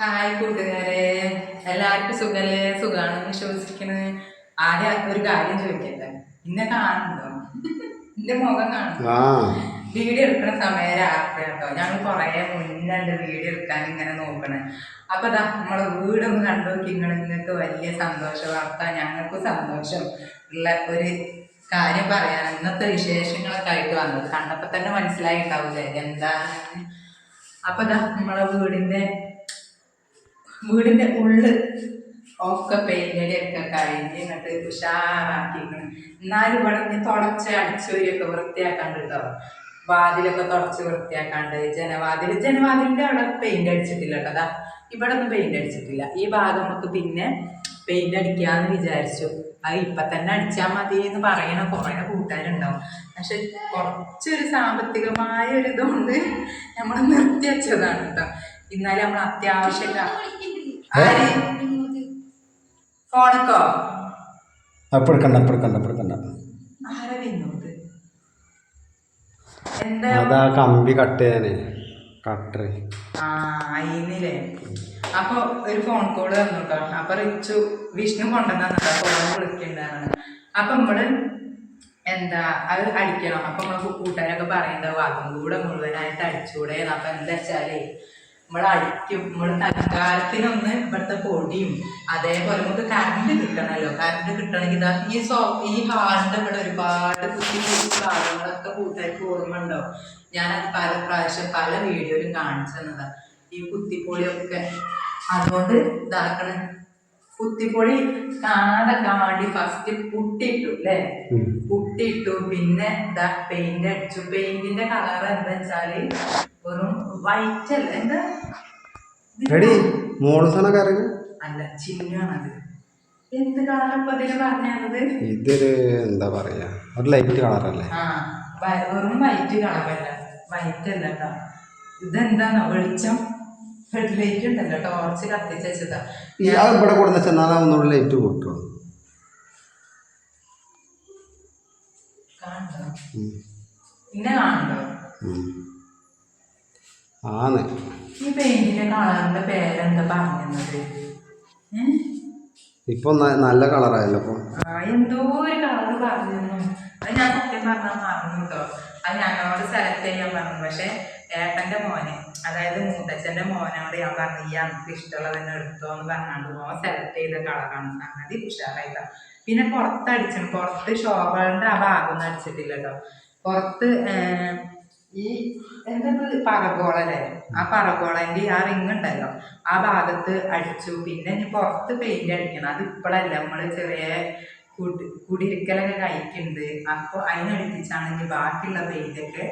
Hi കൂട്ടുകാരെ. എല്ലാവർക്കും സുഖല്ലേ? സുഖാണ്. വിശ്വസിക്കുന്നത് ആദ്യം ഒരു കാര്യം ചോദിക്കട്ടെ? ഇന്നെ കാണുന്നുണ്ടോ? എന്റെ മുഖം കാണുന്നു വീഡിയോ എടുക്കുന്ന സമയം രാത്രി കേട്ടോ ഞങ്ങൾ കൊറേ മുന്നുണ്ട് വീഡിയോ എടുക്കാൻ ഇങ്ങനെ നോക്കണേ. അപ്പൊ ഇതാ നമ്മളെ വീടൊന്ന് കണ്ടു നോക്കി. നിങ്ങൾ നിങ്ങൾക്ക് വലിയ സന്തോഷ വാർത്ത ഞങ്ങൾക്ക് സന്തോഷം ഉള്ള ഒരു കാര്യം പറയാൻ ഇന്നത്തെ വിശേഷങ്ങളൊക്കെ ആയിട്ട് വന്നത്. കണ്ടപ്പോ തന്നെ മനസ്സിലായിട്ടുണ്ടാവില്ലേ എന്താ എന്താണ്? അപ്പൊ ഇതാ നമ്മളെ വീടിന്റെ വീടിന്റെ ഉള്ള് ഒക്കെ പെയിന്റടി ഒക്കെ കഴിഞ്ഞ് എന്നിട്ട് ഉഷാറാക്കിക്കണം എന്നാലും ഇവിടെ തുടച്ച് അടിച്ചൊരിയൊക്കെ വൃത്തിയാക്കാണ്ട് കേട്ടോ വാതിലൊക്കെ തുടച്ച് വൃത്തിയാക്കാണ്ട് ജനവാതിൽ ജനവാതിലിന്റെ അവിടെ പെയിന്റ് അടിച്ചിട്ടില്ല കേട്ടോ അതാ ഇവിടെ ഒന്നും പെയിന്റ് അടിച്ചിട്ടില്ല. ഈ ഭാഗം നമുക്ക് പിന്നെ പെയിന്റ് അടിക്കാന്ന് വിചാരിച്ചു. അത് ഇപ്പൊ തന്നെ അടിച്ചാൽ മതി എന്ന് പറയണ കുറേ കൂട്ടുകാരുണ്ടാവും. പക്ഷെ കുറച്ചൊരു സാമ്പത്തികമായ ഒരു ഇതുകൊണ്ട് നമ്മൾ നിർത്തി വെച്ചതാണ് കേട്ടോ ഇന്നാലും നമ്മൾ അത്യാവശ്യം ആര്? ഫോണക്കോ? അപ്പൊ എടുക്കണ്ട അപ്പൊ എടുക്കണ്ട അപ്പൊ എടുക്കണ്ട ആരാ വിനോദ് എന്താ? അതാ കമ്പി കട്ട് ചെയ്യാനേ. കട്ടർ ആ അപ്പൊ ഒരു ഫോൺ കോൾ വന്നു കേട്ടോ അപ്പൊ റിച്ചു വിഷ്ണു കൊണ്ടുവന്നാ ഫോൺ വിളിക്കണ്ടാണ് അപ്പൊ നമ്മൾ എന്താ അത് അടിക്കണം. അപ്പൊ നമ്മൾ കൂട്ടുകാരൊക്കെ പറയുന്നുണ്ടാവും. അതും കൂടെ മുഴുവനായിട്ട് അടിച്ചുകൂടെ അപ്പൊ എന്താ വെച്ചാലേ നമ്മൾ അടിക്കും. നമ്മൾ തൽക്കാലത്തിനൊന്ന് ഇവിടുത്തെ പൊടിയും അതേപോലെ നമുക്ക് കറണ്ട് കിട്ടണമല്ലോ കറണ്ട് കിട്ടണമെങ്കിൽ ഇതാ ഈ സോ ഈ ഹാളിന്റെ ഇവിടെ ഒരുപാട് കുത്തി കുത്തി കൂട്ടായിട്ട് ഓർമ്മ ഉണ്ടാവും ഞാനത് പല പ്രാവശ്യം പല വീഡിയോയിലും കാണിച്ചു തന്നതാ ഈ കുത്തിപ്പൊളിയൊക്കെ അതുകൊണ്ട് ഇതാക്കണ. കുത്തിപ്പൊളി കാണാതൊക്കെ വേണ്ടി ഫസ്റ്റ് പുട്ടിട്ടു അല്ലേ പുട്ടിട്ടു. പിന്നെ ഇതാ പെയിന്റ് അടിച്ചു. പെയിന്റിന്റെ കളർ എന്താ വെച്ചാൽ വെറും വൈറ്റ് അല്ല എന്താ എടി മോളൂസാണൊക്കെ അറിയുന്നത് അല്ല ചിഹ്നാണത് എന്ത് കളർ ഇപ്പൊ ഇതിന് പറഞ്ഞത്? ഇതൊരു എന്താ പറയാ ഒരു ലൈറ്റ് കളറല്ലേ ആ വെറും വൈറ്റ് കളറല്ല. വൈറ്റ് അല്ല കേട്ടോ ഇതെന്താണോ വെളിച്ചം ഹെഡ്ലൈറ്റ് ഉണ്ടല്ലോ ടോർച്ച് കത്തിച്ച് വെച്ചതാ. ഇയാൾ ഇവിടെ കൊടുന്ന ചെന്നാൽ ഒന്നുകൂടി ലൈറ്റ് കൂട്ടുള്ളൂ കാണണ്ടോ. പിന്നെ കാണണ്ടോ. ആന്ന് ഈ പെയിന്റിന്റെ കളറിന്റെ പേരെന്താ പറഞ്ഞത്? ഇപ്പൊ നല്ല കളറായല്ലോ ഇപ്പൊ. എന്തോ ഒരു കളർ പറഞ്ഞു അത് ഞാൻ സത്യം പറഞ്ഞാൽ മറന്നു കേട്ടോ അത് ഞങ്ങളോട് സെലക്ട് ചെയ്യാൻ പറഞ്ഞു. പക്ഷെ ഏട്ടന്റെ മോനെ അതായത് മൂത്തച്ഛന്റെ മോനോട് ഞാൻ പറഞ്ഞു ഈ അനക്ക് ഇഷ്ടമുള്ളത് തന്നെ എടുത്തോ എന്ന് പറഞ്ഞാണ്ട് മോൻ സെലക്ട് ചെയ്ത കളറാണ്. സംഗതി ഉഷാറായിട്ടാ. പിന്നെ പുറത്തടിച്ചു പുറത്ത് ഷോകളുടെ ആ ഭാഗമൊന്നും അടിച്ചിട്ടില്ല കേട്ടോ പുറത്ത് ഈ എന്താ പറഗോളല്ലേ ആ പറഗോളന്റെ ആ റിങ് ഉണ്ടല്ലോ. ആ ഭാഗത്ത് അടിച്ചു. പിന്നെ ഇനി പുറത്ത് പെയിന്റ് അടിക്കണം. അത് ഇപ്പോഴല്ല നമ്മൾ ചെറിയ കുടി കുടിയിരിക്കലൊക്കെ കഴിക്കുന്നുണ്ട് അപ്പോൾ അതിനടുപ്പിച്ചാണ് ഇനി ബാക്കിയുള്ള പെയിന്റ് ഒക്കെ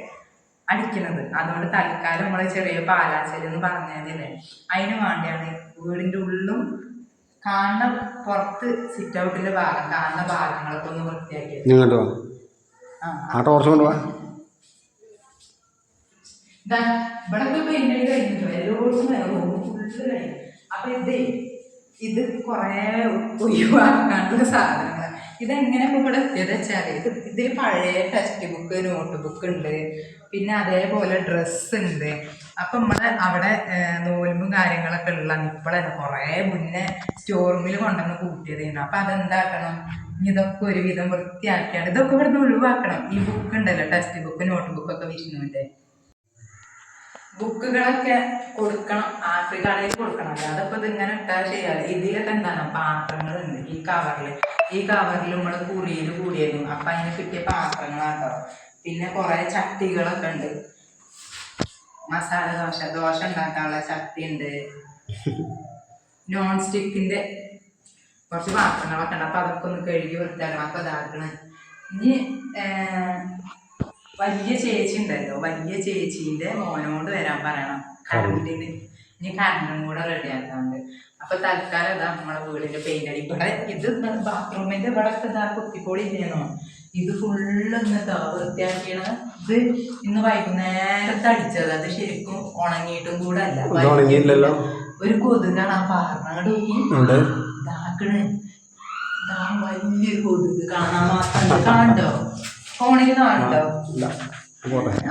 അടിക്കുന്നത് അതുകൊണ്ട് തൽക്കാലം നമ്മൾ ചെറിയ പാലാച്ചൽ എന്ന് പറഞ്ഞതില്ലേ അതിന് വേണ്ടിയാണ് വീടിന്റെ ഉള്ളും കാണുന്ന പുറത്ത് സിറ്റ് ഔട്ടിന്റെ ഭാഗം കാണുന്ന ഭാഗങ്ങളൊക്കെ ഒന്ന് വൃത്തിയാക്കിയത്. ആ. ടോർച്ച് കൊണ്ട് വാ. ഇവിടെ അടി കഴിഞ്ഞിട്ടോ? എല്ലായിടത്തും കഴിഞ്ഞു. അപ്പൊ ഇതേ ഇത് കുറേ ഒഴിവാക്കാനുള്ള സാധനങ്ങൾ ഇതെങ്ങനെ ഇപ്പൊ ഇവിടെ എത്തിയത് വെച്ചാൽ ഇത് ഇതിൽ പഴയ ടെക്സ്റ്റ് ബുക്ക് നോട്ട് ബുക്ക് ഉണ്ട്. പിന്നെ അതേപോലെ ഡ്രസ്സ് ഉണ്ട്. അപ്പൊ നമ്മൾ അവിടെ നോൽമും കാര്യങ്ങളൊക്കെ ഉള്ള ഇപ്പോഴല്ല കുറേ മുന്നേ സ്റ്റോർ റൂമിൽ കൊണ്ടുവന്ന് കൂട്ടിയതായിരുന്നു അപ്പൊ അതെന്താക്കണം? ഇതൊക്കെ ഒരുവിധം വൃത്തിയാക്കിയാണ്. ഇതൊക്കെ ഇവിടുന്ന് ഒഴിവാക്കണം. ഈ ബുക്ക് ഉണ്ടല്ലോ ടെക്സ്റ്റ് ബുക്ക് നോട്ട് ബുക്കൊക്കെ വിഷ്ണുവിന്റെ ബുക്കുകളൊക്കെ കൊടുക്കണം ആഫ്രിക്ക കടയിൽ കൊടുക്കണം. അല്ലാതെ ഇപ്പൊ ഇതിങ്ങനെ ഇട്ടാൽ ചെയ്യാറ് ഇതിലൊക്കെ എന്താണ്? പാത്രങ്ങളുണ്ട് ഈ കവറിൽ ഈ കവറിൽ നമ്മൾ കുറിയിൽ കൂടിയതും അപ്പൊ അതിന് കിട്ടിയ പാത്രങ്ങളാട്ടോ. പിന്നെ കുറെ ചട്ടികളൊക്കെ ഉണ്ട്. മസാല ദോശ. ദോശ ഉണ്ടാക്കാനുള്ള ചട്ടി ഉണ്ട്. നോൺ സ്റ്റിക്കിന്റെ കുറച്ച് പാത്രങ്ങളൊക്കെ ഉണ്ട്. അപ്പൊ അതൊക്കെ ഒന്ന് കഴുകി വൃത്തിയാക്കണം. അപ്പൊ ഇതാക്കണേ. ഇനി വലിയ ചേച്ചി ഉണ്ടല്ലോ വലിയ ചേച്ചീന്റെ മോനോട് വരാൻ പറയണം. കറണ്ടിന്. ഇനി കറണ്ടും കൂടെ റെഡി ആക്കാണ്ട് അപ്പൊ തൽക്കാലം ഇതാ നമ്മളെ വീടിന്റെ പെയിന്റ് അടി ഇവിടെ ഇത് ബാത്റൂമിന്റെ ഇവിടെ എന്താ ഇതാ കുത്തിപ്പൊളി ഇല്ലേന്നോ? ഇത് ഫുള്ള് ഇന്ന് വൃത്തിയാക്കിയാണ്. ഇത് ഇന്ന് വൈകുന്നേരത്തെ അടിച്ചത്. അത് ശരിക്കും ഉണങ്ങിയിട്ടും കൂടെ അല്ല. ഒരു കൊതുകാണ് ആ ഉണ്ട്. ഇതാക്കണ്. ഇതാ വലിയൊരു കൊതുക് കാണാൻ മാത്രം. കാണണ്ടോ ഫോണിൽ ഇല്ല.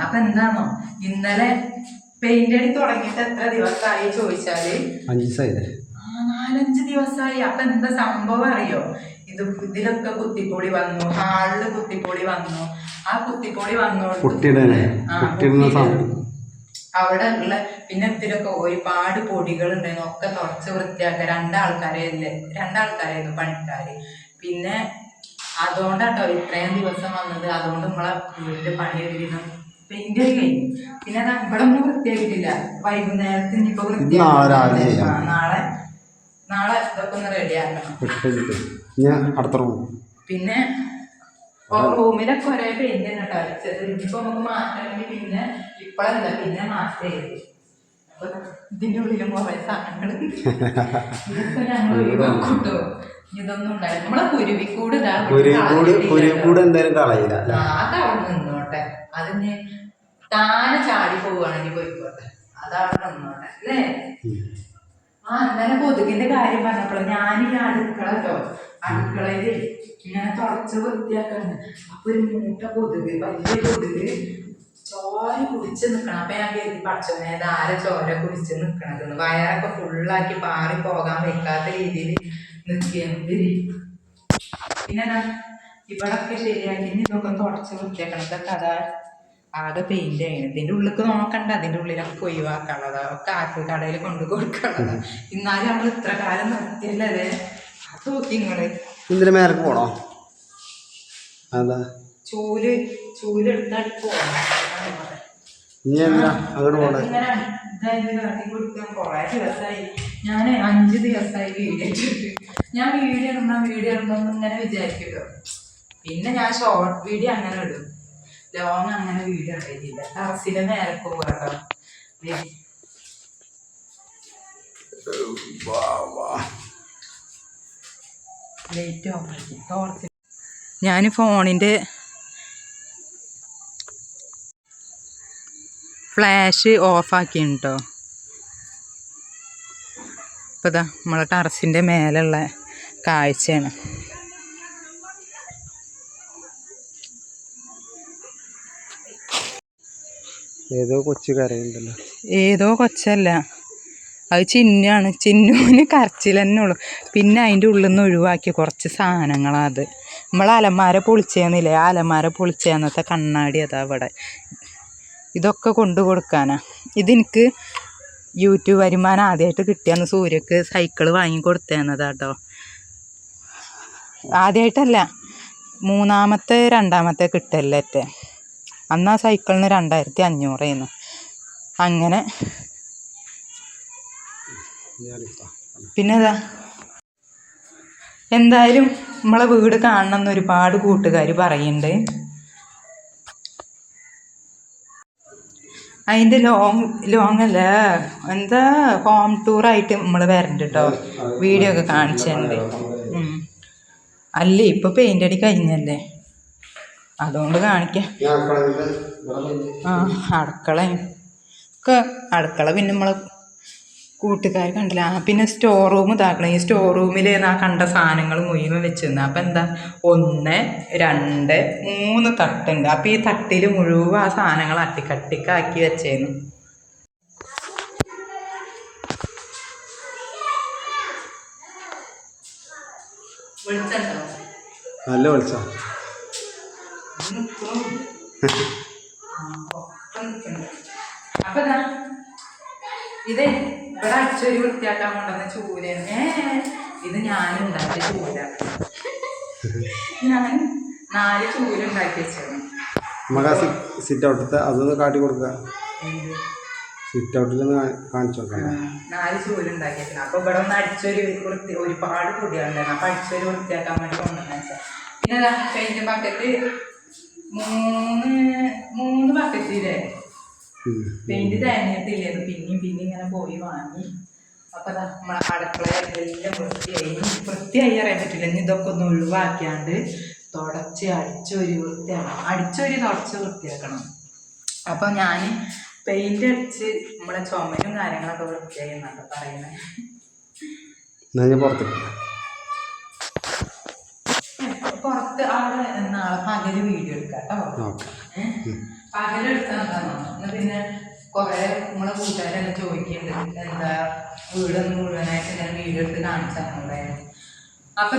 അപ്പൊ എന്താണോ ഇന്നലെ പെയിന്റ് അടി തുടങ്ങിയിട്ട് എത്ര ദിവസമായി ചോദിച്ചാൽ? നാലഞ്ച് ദിവസമായി. അപ്പൊ എന്താ സംഭവം അറിയോ? ഇത് ഇതിലൊക്കെ കുത്തിപ്പൊടി വന്നു. ഹാളിൽ കുത്തിപ്പൊടി വന്നു. ആ കുത്തിപ്പൊടി വന്നോണ്ട് അവിടെ ഉള്ള പിന്നെ ഇതിലൊക്കെ ഒരുപാട് പൊടികൾ ഉണ്ടായിരുന്നു ഒക്കെ തുടച്ച് വൃത്തിയാക്കുക രണ്ടാൾക്കാരെ രണ്ടാൾക്കാരായിരുന്നു പണിക്കാര്. പിന്നെ അതുകൊണ്ടാട്ടോ ഇത്രയും ദിവസം വന്നത്. അതുകൊണ്ട് നമ്മളെ വീടിന്റെ പണി ഒരുവിധം പെയിന്റ് കഴിഞ്ഞു. പിന്നെ ഇവിടെ ഒന്നും വൃത്തിയായിട്ടില്ല. വൈകുന്നേരത്ത് ഇനിയിപ്പോ രാവിലെ വൃത്തിയാക്കി. നാളെ നാളെ ഇതൊക്കെ ഒന്ന് റെഡിയാക്കണം ആക്കണം. പിന്നെ റൂമിലൊക്കെ ഒരേ പെയിന്റ് തന്നെ കേട്ടോ ഇനിയിപ്പോ നമുക്ക് മാറ്റണമെങ്കിൽ പിന്നെ ഇപ്പഴല്ല പിന്നെ മാസ്റ്റേ അപ്പൊ ഇതിന്റെ ഉള്ളിലും കുറെ സാധനങ്ങൾ ഞങ്ങൾ ഒഴിവാക്കൂട്ടോ. ഇതൊന്നും ഉണ്ടായില്ല. നമ്മളെ കുരുവിക്കൂട് ഇതാ കുരുകൂട് കുരുകൂട് എന്തായാലും കളയില്ല അതവിടെ നിന്നോട്ടെ. അതിന് താനെ ചാടി പോവുകയാണെങ്കിൽ പോയിക്കോട്ടെ. അതവിടെ നിന്നോട്ടെ അല്ലേ? ആ ഇന്നലെ കൊതുകിന്റെ കാര്യം പറഞ്ഞപ്പോൾ ഞാൻ ഈ അടുക്കള കേട്ടോ അടുക്കളയിൽ ഇങ്ങനെ തുടച്ച് വൃത്തിയാക്കാണ്. അപ്പൊ ഒരു മൂട്ട കൊതുക് വലിയ കൊതുക് ചോര കുടിച്ച് നിക്കണം. അപ്പൊ ഞാൻ കരുതി പച്ചവനെ ധാര ചോര കുടിച്ച് നിക്കണത് വയറൊക്കെ ഫുള്ളാക്കി പാറി പോകാൻ വെക്കാത്ത രീതിയിൽ നിൽക്കുകയാണ് പിന്നെ ഇവിടൊക്കെ ശരിയാക്കി. ഇനി ഇതൊക്കെ തുടച്ച് വൃത്തിയാക്കണം. ഇതൊക്കെ അതാ ആകെ പെയിന്റ് ചെയ്യണം ഇതിന്റെ ഉള്ളിക്ക് നോക്കണ്ട. അതിന്റെ ഉള്ളിലൊക്കെ ഒഴിവാക്കാനുള്ളതാ. ഒക്കെ ആക്കി കടയിൽ കൊണ്ടു കൊടുക്കാനുള്ളതാ. എന്നാലും നമ്മൾ ഇത്ര കാലം നിർത്തിയല്ലേ അത് നോക്കി നിങ്ങൾ. ഇതിന്റെ മേലെ പോണോ? അതാ. ചൂൽ എടുത്താൽ പോകണം ഇനി എന്താ? അങ്ങോട്ട് പോണേ ഇങ്ങനെ കാട്ടി കൊടുക്കാൻ കുറേ ദിവസമായി ഞാൻ അഞ്ച് ദിവസമായി വീഡിയോ ഇട്ടിട്ട് ഞാൻ വീഡിയോ ഇടണം വീഡിയോ ഇടണം ഇങ്ങനെ വിചാരിക്കട്ടോ പിന്നെ ഞാൻ ഷോർട്ട് വീഡിയോ അങ്ങനെ ഇടും. ലോങ് അങ്ങനെ വീഡിയോ ഇടയില്ല ടെറസിന്റെ നേരെ പോകട്ടോ ലൈറ്റ് ഓഫ് ആക്കി. ഞാൻ ഫോണിന്റെ ഫ്ലാഷ് ഓഫാക്കിയിട്ടോ ഇപ്പോൾ ഇതാ നമ്മളെ ടറസിന്റെ മേലുള്ള കാഴ്ചയാണ്. ഏതോ കൊച്ചു കരയുണ്ടല്ലോ. ഏതോ കൊച്ചല്ല. അത് ചിന്നാണ് ചിന്നുവിന് കരച്ചിൽ തന്നെ ഉള്ളു. പിന്നെ അതിന്റെ ഉള്ളിൽ നിന്ന് ഒഴിവാക്കിയ കുറച്ച് സാധനങ്ങളാണ് അത്. നമ്മൾ അലമാര പൊളിച്ചേന്നില്ലേ? ആ അലമാര പൊളിച്ചേന്നത്തെ കണ്ണാടി അതാ ഇവിടെ ഇതൊക്കെ കൊണ്ടു കൊടുക്കാനാ ഇതെനിക്ക് യൂട്യൂബ് വരുമാനം ആദ്യമായിട്ട് കിട്ടിയെന്ന് സൂര്യക്ക് സൈക്കിൾ വാങ്ങി കൊടുത്തേന്നതാ കേട്ടോ ആദ്യമായിട്ടല്ല മൂന്നാമത്തെ രണ്ടാമത്തെ കിട്ടല്ലേറ്റെ അന്ന് ആ സൈക്കിളിന് രണ്ടായിരത്തി അഞ്ഞൂറായിരുന്നു അങ്ങനെ. പിന്നെ എന്തായാലും നമ്മളെ വീട് കാണണം എന്ന് ഒരുപാട് കൂട്ടുകാർ പറയുന്നുണ്ട് അതിന്റെ ലോങ് ലോങ് അല്ല? എന്താ ഹോം ടൂറായിട്ട് നമ്മൾ വരണ്ട് കേട്ടോ വീഡിയോ ഒക്കെ കാണിച്ചിട്ടുണ്ട്. അല്ലേ ഇപ്പൊ പെയിന്റ് അടി കഴിഞ്ഞല്ലേ? അതുകൊണ്ട് കാണിക്കാം. ആ അടുക്കള. അടുക്കള പിന്നെ നമ്മളെ കൂട്ടുകാർ കണ്ടില്ല. ആ പിന്നെ സ്റ്റോർ റൂം ഇതാക്കണം. ഈ സ്റ്റോർ റൂമിൽ ആ കണ്ട സാധനങ്ങൾ മുഴുവൻ വെച്ചിരുന്നു. അപ്പം എന്താ? ഒന്ന് രണ്ട് മൂന്ന് തട്ടുണ്ട്. അപ്പം ഈ തട്ടിൽ മുഴുവൻ ആ സാധനങ്ങൾ അട്ടിക്കട്ടിക്കാക്കി വെച്ചേന്നു. നല്ല വെളിച്ചോ. അപ്പൊ ഇത് ഇവിടെ അടിച്ചൊരു വൃത്തിയാക്കാൻ കൊണ്ടുവന്ന ചൂര ഇത് ഞാൻ ഉണ്ടാക്കിയ ചൂലാണ് ഞാൻ നാല് ചൂര ഉണ്ടാക്കി ആ സിറ്റ് ഔട്ടത്തെ അതൊന്ന് കാട്ടി കൊടുക്കുക സിറ്റ് ഔട്ടിലൊന്ന് കാണിച്ചു നോക്കാം നാല് ചൂലുണ്ടാക്കി വെച്ചത് അപ്പൊ ഇവിടെ ഒന്ന് അടിച്ചൊരു വൃത്തി ഒരുപാട് പൊടികളുണ്ടായിരുന്നു അപ്പൊ അടിച്ചൊരു വൃത്തിയാക്കാൻ വേണ്ടി കൊണ്ടുവന്ന വെച്ചാൽ പിന്നെ പെയിന്റ് ബക്കറ്റ് മൂന്ന് മൂന്ന് ബക്കറ്റില്ലേ. പെയിന്റ് തേഞ്ഞിട്ടില്ലായിരുന്നു പിന്നെയും പിന്നെ ഇങ്ങനെ പോയി വാങ്ങി. അപ്പൊ നമ്മളെ അടുക്കളയെല്ലാം വൃത്തിയായി. വൃത്തിയായി അറിയാൻ പറ്റില്ല. ഇനി ഇതൊക്കെ ഒന്ന് ഒഴിവാക്കിയാണ്ട് തുടച്ച് അടിച്ചൊരു വൃത്തിയാക്കണം. അടിച്ചൊരു തുടച്ച് വൃത്തിയാക്കണം. അപ്പൊ ഞാൻ പെയിന്റ് അടിച്ച് നമ്മളെ ചുമരും കാര്യങ്ങളൊക്കെ വൃത്തിയായി എന്നൊക്കെ പറയുന്നത് പുറത്ത് അവിടെ നാളെ പകൽ വീഡിയോ എടുക്കാം കേട്ടോ. പകലെടുത്താൽ എന്താണോ എന്നാ പിന്നെ കുറേ നമ്മളെ കൂട്ടുകാരെന്നെ ചോദിക്കുന്നുണ്ട് എന്താ വീടൊന്ന് മുഴുവനായിട്ട് വീഡിയോ എടുത്ത് കാണിച്ചാൽ അപ്പൊ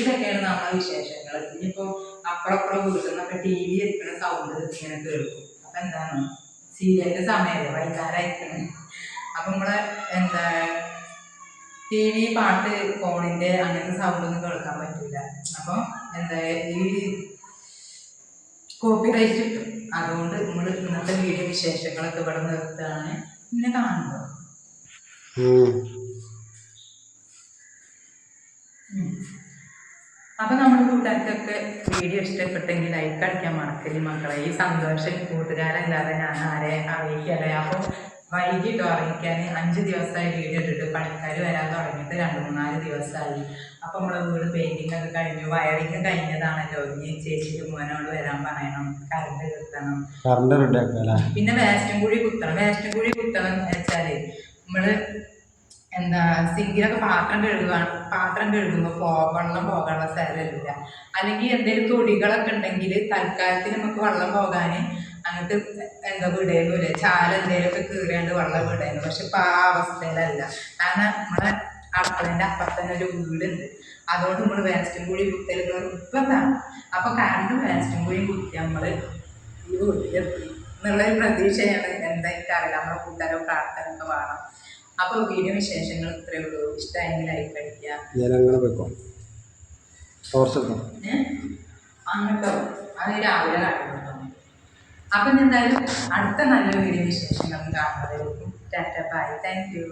ഇതൊക്കെയാണ് നമ്മളെ വിശേഷങ്ങൾ ഇനിയിപ്പോ അപ്പുറപ്പുറം വീട്ടിൽ നിന്നൊക്കെ ടി വി എടുക്കുന്ന സൗണ്ട് ഇങ്ങനെ കേൾക്കും. അപ്പൊ എന്താണ്? സീരിയലിന്റെ സമയമല്ലേ വൈകുന്നേരമായിരിക്കണം അപ്പൊ നമ്മളെ എന്താ ടി വി പാട്ട് ഫോണിന്റെ അങ്ങനത്തെ സൗണ്ട് ഒന്നും കേൾക്കാൻ പറ്റില്ല അപ്പൊ എന്താ ഈ കോപ്പിറൈറ്റ് കിട്ടും. അതുകൊണ്ട് നമ്മൾ ഇന്നത്തെ വീഡിയോ വിശേഷങ്ങളൊക്കെ ഇവിടെ നിർത്തുകയാണ്. പിന്നെ കാണുന്നത്. അപ്പൊ നമ്മുടെ കൂട്ടുകാർക്കൊക്കെ വീഡിയോ ഇഷ്ടപ്പെട്ടെങ്കിൽ ലൈക്ക് അടിക്കാൻ മറക്കല്ലേ മക്കളെ. ഈ സന്തോഷം കൂട്ടുകാരല്ലാതെ ഞാൻ ആരെ അറിയിക്കല്ലേ? അപ്പൊ വൈകിട്ട് അറിയിക്കാൻ അഞ്ച് ദിവസമായി വീഡിയോ ഇട്ടിട്ട് പണിക്കാർ വരാൻ തുടങ്ങിയിട്ട് രണ്ട് മൂന്നാൽ ദിവസമായി. അപ്പൊ നമ്മളെ വീട് പെയിന്റിങ് ഒക്കെ കഴിഞ്ഞു. വയറിങ് കഴിഞ്ഞതാണല്ലോ. ഇനി ചേച്ചിക്ക് മോനോട് വരാൻ പറയണം. കറണ്ട് കറണ്ട് റെഡി പിന്നെ വേസ്റ്റും കുഴി കുത്തണം. വേസ്റ്റും കുഴി കുത്തണം എന്ന് വെച്ചാൽ നമ്മൾ എന്താ സിങ്കിലൊക്കെ പാത്രം കഴുകുകയാണ് പാത്രം കഴുകുമ്പോൾ പോ വെള്ളം പോകാനുള്ള സ്ഥലമില്ല. അല്ലെങ്കിൽ എന്തെങ്കിലും തൊടികളൊക്കെ ഉണ്ടെങ്കിൽ തൽക്കാലത്തിന് നമുക്ക് വെള്ളം പോകാൻ അങ്ങോട്ട് എന്താ വിടേന്നില്ല. ചാല എന്തെങ്കിലുമൊക്കെ കീറിയാണ്ട് വെള്ളം വിടേന്നു. പക്ഷെ ഇപ്പം ആ അവസ്ഥയിലല്ല. കാരണം നമ്മളെ അടുക്കളേന്റെ അപ്പുറത്ത് തന്നെ ഒരു വീടുണ്ട്. അതുകൊണ്ട് നമ്മൾ വേസ്റ്റും കൂടി കുത്തൽ നിർബന്ധമാണ് അപ്പോൾ കറണ്ട് വേസ്റ്റും കൂടി കുത്തി നമ്മൾ ഈ വീട്ടിലെത്തി എന്നുള്ളൊരു പ്രതീക്ഷയാണ് എന്താ എനിക്കറിയില്ല നമ്മുടെ കൂട്ടുകാരോ പ്രാർത്ഥനയൊക്കെ വേണം. അപ്പോൾ വീഡിയോ വിശേഷങ്ങൾ ഇത്രയേ ഉള്ളൂ. ഇഷ്ടമായെങ്കിൽ ലൈക്ക് അടിക്കുക. എടുത്തോ? ഏ? അങ്ങോട്ടോ അത് രാവിലെ കാട്ടുന്നു അപ്പം എന്തായാലും അടുത്ത നല്ല വീഡിയോ വിശേഷങ്ങൾ കാണുന്നതായിരിക്കും ടാറ്റ ബൈ. Thank you